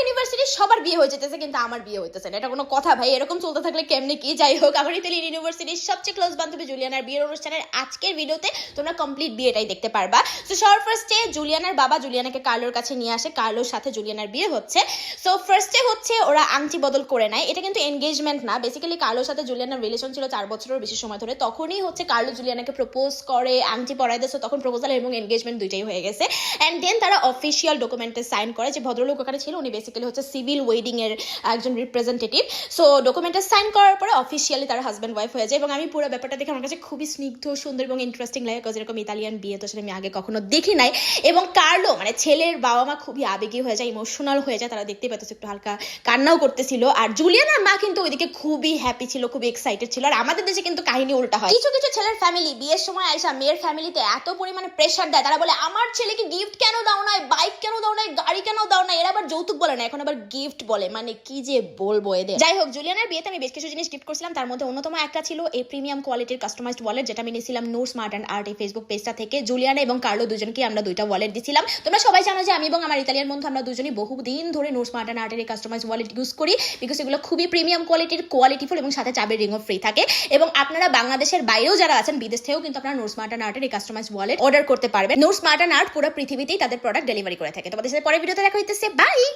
ইউনিভার্সিটির সবার বিয়ে হয়ে যেতেছে, কিন্তু আমার বিয়ে হইতেছে না। এটা কোনো কথা ভাই, এরকম চলতে থাকলে কেমনে কি? যাই হোক ইউনিভার্সিটির সবচেয়ে ক্লোজ বান্ধবী জুলিয়ানার বিয়ের অনুষ্ঠানের আজকের ভিডিওতে তোমরা কমপ্লিট বিয়েটাই দেখতে পারবা। তো সবার ফার্স্টে জুলিয়ানার বাবা জুলিয়ানাকে কার্লোর কাছে নিয়ে আসে। কার্লোর সাথে জুলিয়ানার বিয়ে হচ্ছে। সো ফার্স্টে হচ্ছে ওরা আংটি বদল করে নেয়। এটা কিন্তু এনগেজমেন্ট না। বেসিক্যালি কার্লোর সাথে জুলিয়ানার রিলেশন ছিল চার বছরের বেশি সময় ধরে। তখনই হচ্ছে কার্লো জুলিয়ানাকে প্রপোজ করে, আংটি পরাই দিয়েছে তখন প্রপোজাল এবং এনগেজমেন্ট দুইটাই হয়ে গেছে। অ্যান্ড দেন তারা অফিসিয়াল ডকুমেন্টে সাইন করে যে ভদ্রলোক ওখানে ছিল, উনি বেসিক্যালি হচ্ছে সিভিল ওয়েডিং এর একজন রিপ্রেজেন্টেটিভ সো ডকুমেন্টে সাইন করার পরে অফিসিয়ালি তারা হাজব্যান্ড ওয়াইফ হয়ে যায় এবং আমি পুরো ব্যাপারটা দেখে আমার কাছে খুবই স্নিগ্ধ, সুন্দর এবং ইন্টারেস্টিং লাগে কারণ এরকম ইতালিয়ান বিয়ে তো আসলে আমি আগে কখনো দেখি নাই। এবং কার্লো মানে ছেলের বাবা মা খুবই আবেগী হয়ে যায় ইমোশনাল হয়ে যায়, তারা দেখতে পেতেছে একটু হালকা কান্নাও করতেছিল। আর জুলিয়ানার মা কিন্তু ওইদিকে খুবই হ্যাপি ছিল, খুবই এক্সাইটেড ছিল। আর আমাদের দেশে কিন্তু কাহিনী উল্টা হয়। কিছু কিছু ছেলের ফ্যামিলি বিয়ের সময় আইসা মেয়ের ফ্যামিলিতে এত পরিমাণে প্রেশার দেয়, তারা বলে, আমার ছেলেকে গিফট কেন দাও নাই? বাইক কেন দাও নাই? গাড়ি কেন দাও যৌতুক বলে না, এখন আবার গিফট বলে। মানে কি যে বলব এদের? যাই হোক, জুলিয়ানার বিয়েতে আমি বেশ কিছু জিনিস গিফট করছিলাম। তার মধ্যে অন্যতম একটা ছিল এই প্রিমিয়াম কোয়ালিটির কাস্টমাইজড ওয়ালেট যেটা আমি নিয়েছিলাম নোর স্মার্ট অ্যান্ড আর্ট এই ফেসবুক পেজটা থেকে। জুলিয়ানা এবং কার্লো দুজনকে আমরা দুইটা ওয়ালেট দিছিলাম। তোমরা সবাই জানো যে আমি এবং আমার ইতালিয়ান বন্ধু আমরা দুজনই বহুদিন ধরে নোর স্মার্ট অ্যান্ড আর্টের এই কাস্টমাইজ ওয়ালেট ইউজ করি বিকজ এগুলো খুবই প্রিমিয়াম কোয়ালিটির কোয়ালিটিফুল এবং সাথে চাবের রিংও ফ্রি থাকে। এবং আপনারা বাংলাদেশের বাইরেও যারা আছেন, বিদেশ থেকেও কিন্তু আপনারা নোর স্মার্ট অ্যান্ড আর্টের এই কাস্টমাইজ ওয়ালেট অর্ডার করতে পারবেন। নোর স্মার্ট অ্যান্ড আর্ট পুরো পৃথিবীতেই তাদের প্রোডাক্ট ডেলিভারি করে থাকে। তোমাদের সাথে পরের ভিডিওতে দেখা হইতেছে। Bye Bye.